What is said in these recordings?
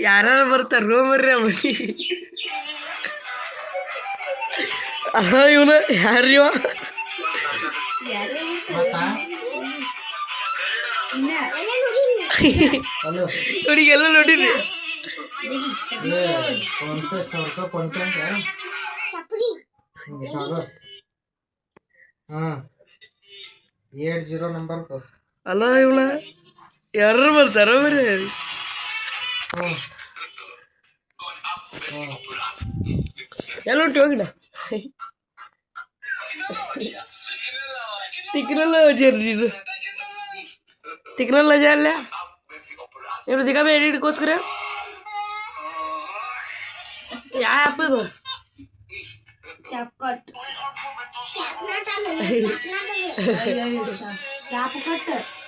ಯಾರು ಬರ್ತಾರ? ರೋಮರ್ರಿ ಮನಿ ಅಲ್ಲ ಇವನ ಯಾರು ಇವ? ಮತ್ತಾ ಹಲೋ ಇವನಿಗೆಲ್ಲ ನೋಡಿರಿ ಹಾ ಏಟ್ ಜೀರೋ ನಂಬರ್ ಅಲ್ಲ ಇವಳ ಯಾರು ಬರ್ತಾರ ಬರೀ ಹ್ಞೂ ಎಲ್ಲ ಉಂಟು ಹೋಗಿಡ ತಿಕ್ಕನಲ್ಲ ಜರ್ರಿ ತಿಕ್ಕನಲ್ಲ ಜಲ್ಲ ಏನು ದಿಗ ಎಡಿಟ್ಗೋಸ್ಕರ ಯಾವ ಆ್ಯಪ್ ಇದು ಇಬ್ರು ಉಲ್ಟಾ ಹಾತಾರ तू बोल में क्या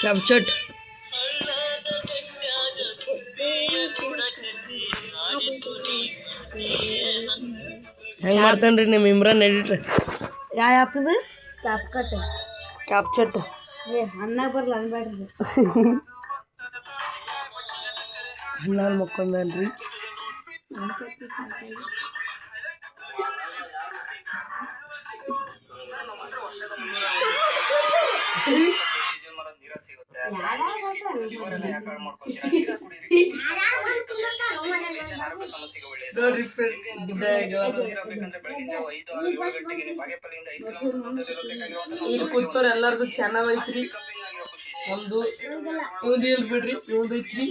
कैप्चर्ड ಹೆಂಗ್ ಮಾಡ್ತಾನ್ರಿ ನಿಮ್ಮ ಇಮ್ರಾನ್ ಎಡಿಟ್ರ್ ಯಾವ ಆ್ಯಪ್ ಇದು ಕ್ಯಾಪ್ ಕಟ್ ಕ್ಯಾಪ್ಚಟ್ ಏ ಅನ್ನಾಗ ಬರ್ಲ ಅನ್ಬೇಡ್ರಿ ನಾನು ಮಕ್ಕೊಂಡನ್ರಿ ನೋಡ್ರಿ ಇಲ್ಲಿ ಕೂತವ್ರ ಎಲ್ಲಾರ್ದು ಚಾನಲ್ ಐತ್ರಿ. ಒಂದು ಇಲ್ಲಿ ಬಿಡ್ರಿ ಇವಂದು ಐತ್ರಿ.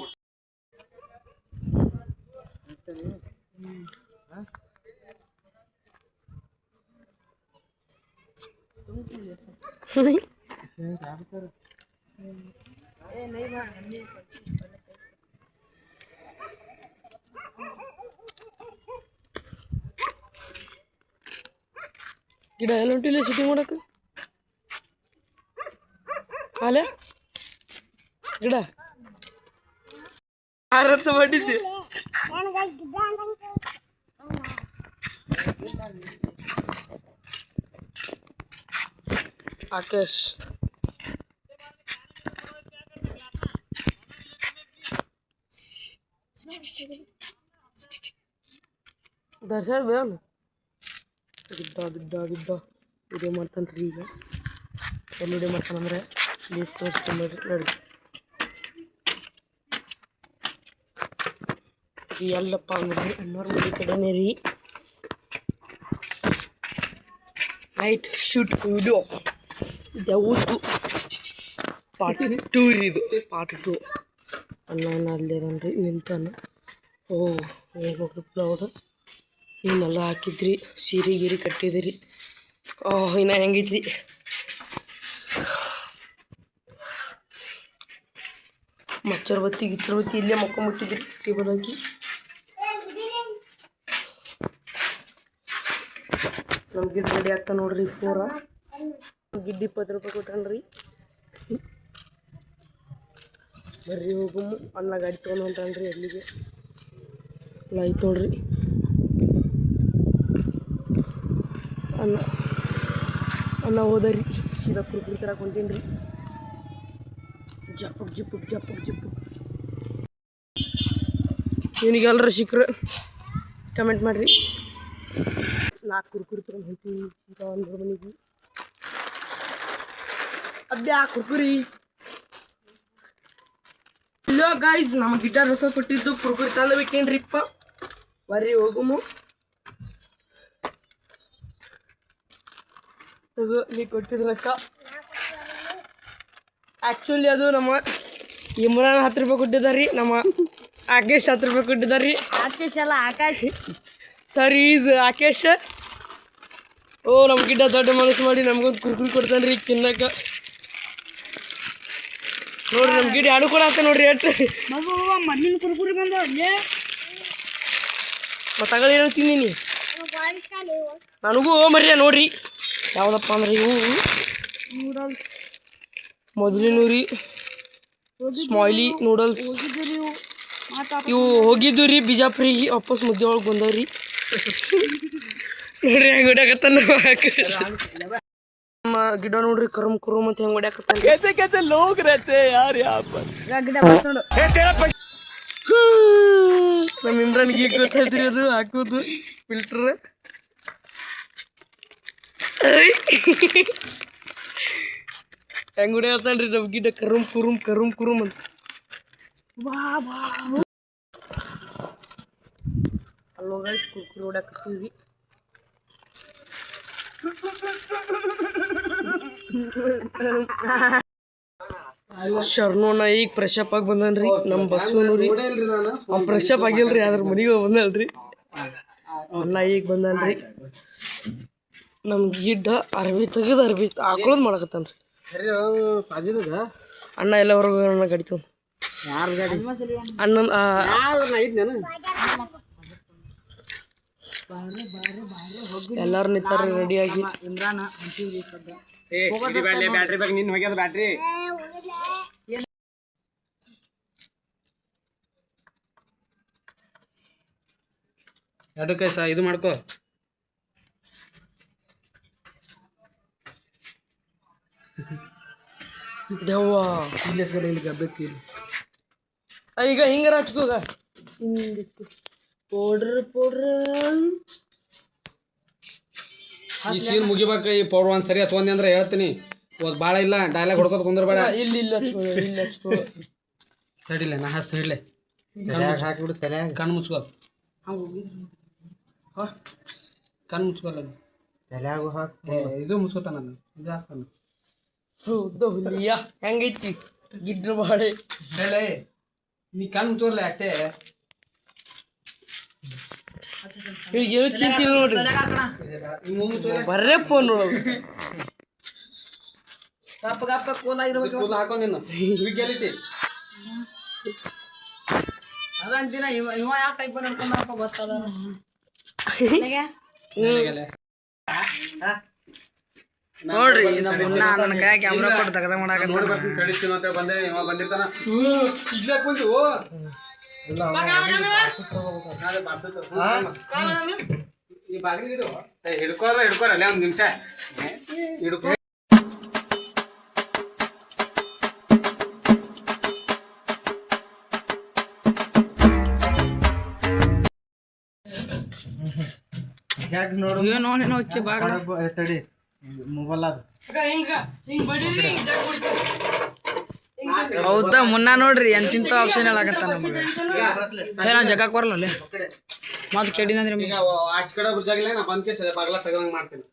ಗಿಡ ಎಲ್ಲ ಉಂಟಿಲ್ಲ ಶೂಟಿಂಗ್ ಮಾಡಕ್ಕೆ ಅಲ್ಲ ಗಿಡ ಆರತ್ತ ಮಾಡಿದ್ದೆ ಆಕಾಶ್ ದರ್ಶನ್ ಬೇವನು ಗಿಡ್ಡ ಗಿಡ್ಡ ಗಿಡ್ಡ ವಿಡಿಯೋ ಮಾಡ್ತಾನ್ರಿ ಈಗ ಎಲ್ಲಿ ವಿಡಿಯೋ ಮಾಡ್ತಾನಂದ್ರೆ ಪ್ಲೀಸ್ ತೋರಿಸ್ತೀನಿ ನೋಡ್ರಿ ನೋಡಿ ಇದು ಎಲ್ಲಪ್ಪ ಅಂದ್ರೆ ಅಣ್ಣವ್ರ ಮನೆ ಕಡೆನೇ ರೀ. ನೈಟ್ ಶೂಟ್ ವಿಡಿಯೋ ಯಾವುದು ಪಾರ್ಟ್ ಟೂ ಇದು. ಪಾರ್ಟ್ ಟೂ ಅಣ್ಣ ಅಲ್ಲೇ ಅದಾನ್ರಿ ನಿಂತಾನ. ಓ ಹೋಗ್ರಿ ಪ್ಲೌಡ್ ಇವನ್ನೆಲ್ಲ ಹಾಕಿದ್ರಿ, ಸೀರೆ ಗೀರಿ ಕಟ್ಟಿದಿರಿ. ಓ, ಇನ್ನ ಹೆಂಗಿದ್ರಿ ಮಚ್ಚರ್ ಬತ್ತಿ ಗಿಚ್ಚರ್ ಬತ್ತಿ ಇಲ್ಲೇ ಮಕ್ಕೊಂಬಿಟ್ಟಿದ್ರಿ ಟೇಬಲ್ ಹಾಕಿ. ನಮ್ಮ ಗಿಡ್ ರೆಡಿ ಆಗ್ತಾ ನೋಡ್ರಿ ಫೋರ ಗಿಡ್ಡಿ ಇಪ್ಪತ್ತು ರೂಪಾಯಿ ಕೊಟ್ಟನ್ರಿ ಬರ್ರಿ ಹೋಗು ಅನ್ನ ಗಾಡಿ ತೊಗೊಂಡು ಹೊಂಟನ್ರಿ ಅಲ್ಲಿಗೆ. ಲೈ ನೋಡ್ರಿ ಅನ್ನ ಅನ್ನ ಹೋದರಿ. ಸೀದಾ ಕುರ್ಕುರಿ ತರಕ್ಕೆ ಹೊಂಟೀನಿ ರೀ ಜಪಕ್ ಜಿಪ್ಪು ಜಪಕ್ ಜಿಪ್ಪು ಇವನಿಗೆ ಎಲ್ಲರೂ ಸಿಕ್ಕರು ಕಮೆಂಟ್ ಮಾಡಿರಿ. ನಾಲ್ಕು ಕುರ್ಕುರಿ ತಗೊಂಡು ಹೋಗ್ತೀವಿ ಈಗ ಒಂದು ಮನೆಗೆ ಅದ್ಯಾ ಕುರ್ಕುರಿ ಇಲ್ಲೋ ಗಾಯ್ಸ್ ನಮ್ಮ ಗಿಟಾರ್ ರೊಕ್ಕ ಕೊಟ್ಟಿದ್ದು ಕುರ್ಕುರಿ ತಂದಬೇಕೇನ್ರಿಪ್ಪ ಬರ್ರಿ ಹೋಗುಮು ಅದು ನೀ ಕೊಟ್ಟಿದ್ದು ರೊಕ್ಕ ಆ್ಯಕ್ಚುಲಿ ಅದು ನಮ್ಮ ಇಮ್ರಾನ್ ಹತ್ತು ರೂಪಾಯಿ ಕೊಟ್ಟಿದ್ದಾರೆ ನಮ್ಮ ಆಕೇಶ್ ಹತ್ತು ರೂಪಾಯಿ ಕೊಟ್ಟಿದ್ದಾರೆ ಆಕಾಶ್ ಅಲ್ಲ ಆಕಾಶ್ ಸರ್ ಈಸ್ ಆಕೇಶ್ ಓ ನಮ್ಮ ಗಿಡ್ಡ ದೊಡ್ಡ ಮನಸ್ಸು ಮಾಡಿ ನಮ್ಗೊಂದು ಕುರ್ಕುರಿ ಕೊಡ್ತಾನೆ ರೀ ತಿನ್ನಕ. ನೋಡ್ರಿ ನಮ್ಮ ಗಿಡ ಎರಡು ಕೂಡ ಆತ ನೋಡ್ರಿ ಎಷ್ಟು? ಮಣ್ಣಿನ ಕುರ್ಕುರಿ ಬಂದ ಮತ್ತಾಗ ಏನೋ ತಿಂದೀನಿ ನನಗೂ ಮರ್ಯ ನೋಡ್ರಿ. ಯಾವುದಪ್ಪ ಅಂದ್ರೆ ಇವು? ನೂಡಲ್ಸ್ ಮೊದಲಿನೂ ರೀ ಸ್ಮೈಲಿ ನೂಡಲ್ಸ್. ಇವು ಹೋಗಿದ್ದು ರೀ ಬಿಜಾಪುರಿಗೆ ವಾಪಸ್ ಮುದ್ದೆ ಒಳಗೆ ಬಂದವ್ರಿ. ನೋಡ್ರಿ ಹೆಂಗ್ ಹೊಡ್ಯಾಕತ್ತಾನ ನಮ್ಮ ಗಿಡ ನೋಡ್ರಿ ಕರಮ್ ಕುರುಮ್ ಅಂತ ಹೆಂಗ್ ಹೊಡ್ಯಾಕತ್ತಾನ. ಗಿಡ ಬರ್ತಾಡು ನಮ್ಮ ಇಮ್ರಾನ್ ಈಗ ಗೊತ್ತಾಯ್ತ್ರಿ ಅದು? ಹಾಕೋದು ಫಿಲ್ಟರ್ ಹೆಂಗ್ ಹೊಡ್ಯಾಕತ್ತಾನ್ರಿ ನಮ್ಮ ಗಿಡ? ಕರುಮ್ ಕುರುಮ್ ಕರುಮ್ ಕುರುಮ್ ಅಂತ. ಅಲ್ಲೋ ಗೈಸ್ ಕುರ್ಕುರಿ ಹೊಡ್ಯಾಕತ್ತೀವಿ. ಶರ್ನೋನ ಈಗ ಫ್ರೆಶ್ ಅಪ್ ಆಗಿ ಬಂದನ್ರಿ. ನಮ್ಮ ಬಸ್ಸು ರೀ ಅವ್ನು ಫ್ರೆಶ್ ಅಪ್ ಆಗಿಲ್ರಿ ಅದ್ರ ಮನೆಗೆ ಹೋಗಿ ಬಂದಲ್ರಿ ಅಣ್ಣ ಈಗ ಬಂದನ್ರಿ. ನಮ್ಮ ಗಿಡ್ಡ ಅರ್ಬಿ ತೆಗೆದು ಅರ್ಬಿ ಹಾಕೊಳ್ಳೋದು ಮಾಡಕತ್ತಾನ್ರಿ. ಅಣ್ಣ ಎಲ್ಲ ಹೊರಗೆ ಅಣ್ಣ ಗಾಡಿ ಅಣ್ಣ ಅಣ್ಣನ ಎಲ್ಲಾರು ನಿಂತಾರ ರೆಡಿಯಾಗಿ ಇಮ್ರಾನ ಹೊಂಟಿವ್ರಿ ಬ್ಯಾಟ್ರಿ ಬ್ಯಾಟ್ರಿ ಬಗ್ಗೆ ನಿನ್ ಹೋಗ್ಯದ ಬ್ಯಾಟ್ರಿ ಎರಡಕ್ಕೆ ಸ ಇದು ಮಾಡ್ಕೋ. ದೆವ್ವ. ಇಲ್ಲಿ ಇಲ್ಲಿ ಗಬ್ಬೆತ್ತಿ ಆ, ಈಗ ಹಿಂಗಾರ ಹಚ್ಕೋಗ ಹಿಂಗೆ ಹಚ್ಕೋ. Powder powder. ಈ ಸೀನ್ ಮುಗಿಬೇಕ ಈ ಪೌಡ್ರ್ ಒಂದ್ ಸರಿ ಹಚ್ಕೊಂಡಿ ಅಂದ್ರೆ ಹೇಳ್ತೀನಿ. ಇವತ್ತು ಭಾಳ ಇಲ್ಲ ಡೈಲಾಗ್ ಹೊಡ್ಕೋತ ಕುಂದ್ರಬೇಡ. ಬೇಡ ಇಲ್ಲ ಇಲ್ಲ ಇಲ್ಲಿ ಹಚ್ಕೋ. ತಡಿಲ್ಲ ನಾ ಹಸ್ ಹಿಡ್ಲೆ ಹಾಕಿಬಿಡು ತಲೆ ಕಣ್ಣು ಮುಚ್ಕೋ. ಕಣ್ಣು ಮುಚ್ಕೋಲ್ಲ ತಲೆಯಾಗು ಹಾಕಿ. ಇದು ಮುಚ್ಕೋತಾನ ನಾನು ಇದು ಹಾಕ್ತಾನ. ಹೌದು ಹುಲಿಯ. ಹೆಂಗೈತಿ? ಗಿಡ್ರ ಬಾಳೆ. ಹೇಳೆ ನೀ ಕಣ್ಣು ಮುಚ್ಕೋಲ್ಲ ಅಷ್ಟೇ ಏನು ಚಿಂತಿಲ್ಲ ನೋಡ್ರಿ. ಬರ್ರೇ ಫೋನ್ ನೋಡೋದು. ಗಪ್ಪ ಕೂದಲು ಹಾಕೋ ನೀನು. ವಿಗ್ಯಾಲಿಟಿ ಅದಂತಿನ ಇವ ಇವ ಯಾವ ಟೈಪ್ ನಡ್ಕೊಂಡಪ್ಪ ಗೊತ್ತದ? ನೋಡ್ರಿ ನಮ್ಮ ಮುನ್ನ ನನ್ನ ಕೈ ಕ್ಯಾಮ್ರಾ ಕೊಟ್ಟು ತೆಗೆದ ಮಾಡಾಕ ನೋಡಿ ಕಳಿಸ್ತೀನಿ ಅಂತ ಬಂದೆ ಇವ ಬಂದಿರ್ತಾನ. ಇಲ್ಲೇ ಕುಂತು. ಈ ಬಾಗಿಲು ಹಿಡು ಏ, ಹಿಡ್ಕೋರ ಹಿಡ್ಕೋರ ಅಲ್ಲೇ ಒಂದು ನಿಮಿಷ. ಹಿಡ್ಕೊ. ಜಾಗ ನೋಡು. ನೋಡಿ ಹಚ್ಚಿ ಬಾಗಿಲ. ತಡಿ. ಮೊಬೈಲ್ ಹಿಂಗ ಹಿಂಗ್ ಬಡೀರಿ ಹಿಂಗ್ ಜಾಗ. ಹೌದಾ? ಮುನ್ನ ನೋಡ್ರಿ ಎಂತಿಂತ ಆಪ್ಷನ್ ಹೇಳಕತ್ತ ನಮಗೆ. ಏ ನಾ ಜಗಕ್ಕೆ ಬರಲ್ಲ ಅಲ್ಲೇ. ಮತ್ತೆ ಕೇಳಿನಂದ್ರೆ ಈಗ ಆಚ ಕಡೆ ಜಾಗಿಲ್ಲ ನಾ ಬಂದ್ ಕೇಸ್ ಬಾಗ್ಲ ತಗೊಂಡ್ ಮಾಡ್ತೀನಿ.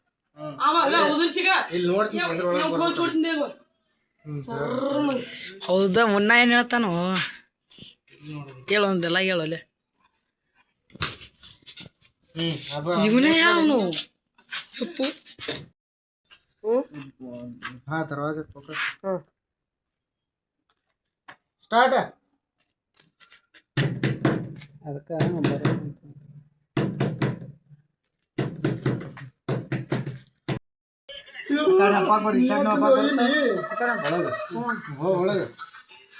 ಅವ ಅಲ್ಲ ಉದುರ್ಸಿಗ ಇಲ್ಲಿ ನೋಡ್ತೀನಿ ಅದ್ರೊಳಗೆ ನಾವು ಕೋಲ್ ಚೋಡ್ತೀನಿ ಅಲ್ವ ಸರ್ರ ಹೌದಾ? ಮುನ್ನ ಏನು ಹೇಳ್ತಾನೋ? ಹೇಳು ಹೇಳೋಲೆ ಇವನೇ ಯಾವನು? ಹಾ ಫೋಕಸ್ ಹಾಂ ಸ್ಟಾರ್ಟ್ ಅದಕ್ಕೆ ಹಪ್ಪಾಕ್ ಬರ್ರಿ ಈ ಕಡೆ ಹಪ್ಪಾಕ್ ಬರ್ತಾ ಒಳಗೆ ಹೋ ಅದಕ್ಕೆ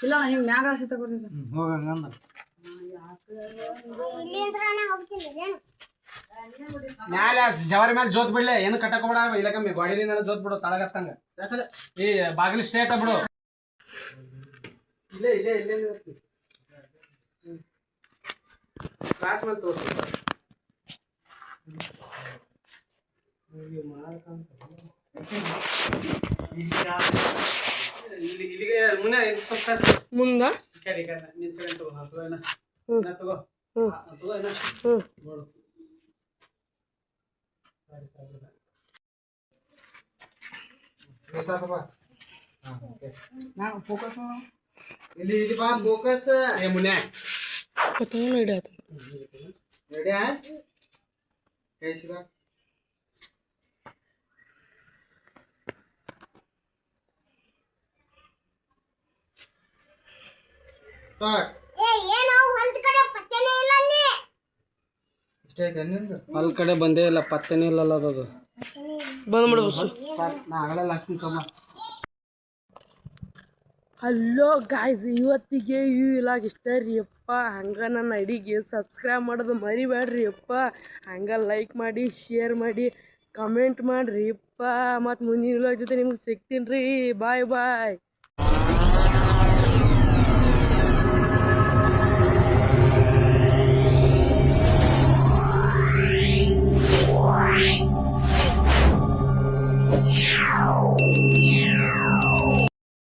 ಇಲ್ಲ ಹಿಂಗೆ ಮ್ಯಾಗ ಹಸಿ ತಗೋತೀನಿ ಹ್ಮ್ ಹೋಗ ಹಂಗಂದ ಮ್ಯಾಲ ಜವಾರಿ ಮ್ಯಾಲ ಜೋತ್ ಬಿಡ್ಲೆ ಏನು ಕಟ್ಟಕ್ ಬಿಡ ಇಲ್ಲ ಕಮ್ಮಿ ಗೋಡಿಲಿಂದ ಜೋತ್ ಬಿಡು ತಳಗತ್ತಂಗ. ಈ ಬಾಗಿಲು ಸ್ಟೇಟ್ ಬಿಡು. ಇಲ್ಲೇ ಇಲ್ಲೇ ಇಲ್ಲೇ ಕ್ಲಾಸ್ ಮೇಲೆ ತೋರ್ಸು. ಇಲ್ಲಿ ಇಲ್ಲಿಗೆ ಮುನ್ನ ಇದು ಸ್ವಲ್ಪ ಸರ್. ಮುಂದ? ಈ ಕಡೆ, ಈ ಕಡೆ. ನಿನ್ ಕಡೆ ತಗೋ, ಹಾ, ತಗೋ ಇನ್ನ. ಹ್ಮ್. ಇನ್ನ ತಗೋ. ಹ್ಮ್. ಹಾ, ತಗೋ ಇನ್ನ. ಹ್ಮ್ ನೋಡು. ಸರಿ, ಸರಿ, ಸರಿ. ಇಲ್ಲಿ ಇಲ್ಲಿ ಬಾ ಫೋಕಸ್ ಏ ಕಡೆ ಪತ್ತೆನೇ ಇಲ್ಲ ಸ್ಟಾರ್ಟ್ ಇಷ್ಟ ಐತೆ ನಿಂದು ಅಲ್ಲಿ ಕಡೆ ಬಂದೇ ಇಲ್ಲ ಪತ್ತೆನೇ ಇಲ್ಲ ಅದು ಬಂದ್ಬಿಡು ಬಸ್ಸು ನಾ ಆಗಲ್ಲ ಕಮ್ಮ ಹಲೋ ಗಾಯ್ಸ್ ಇವತ್ತಿಗೆ ಯೂ ವಿಲಾಗ್ ಇಷ್ಟ ರೀ ಅಪ್ಪ. ಹಂಗೆ ನನ್ನ ಅಡಿಗೆ ಸಬ್ಸ್ಕ್ರೈಬ್ ಮಾಡೋದು ಮರಿಬೇಡ್ರಿ ಅಪ್ಪ. ಹಂಗೆ ಲೈಕ್ ಮಾಡಿ ಶೇರ್ ಮಾಡಿ ಕಮೆಂಟ್ ಮಾಡಿರಿ ಅಪ್ಪ. ಮತ್ತು ಮುಂದಿನ ವಿಲಾಗ್ ಜೊತೆ ನಿಮ್ಗೆ ಸಿಗ್ತೀನಿ ರೀ. ಬಾಯ್ ಬಾಯ್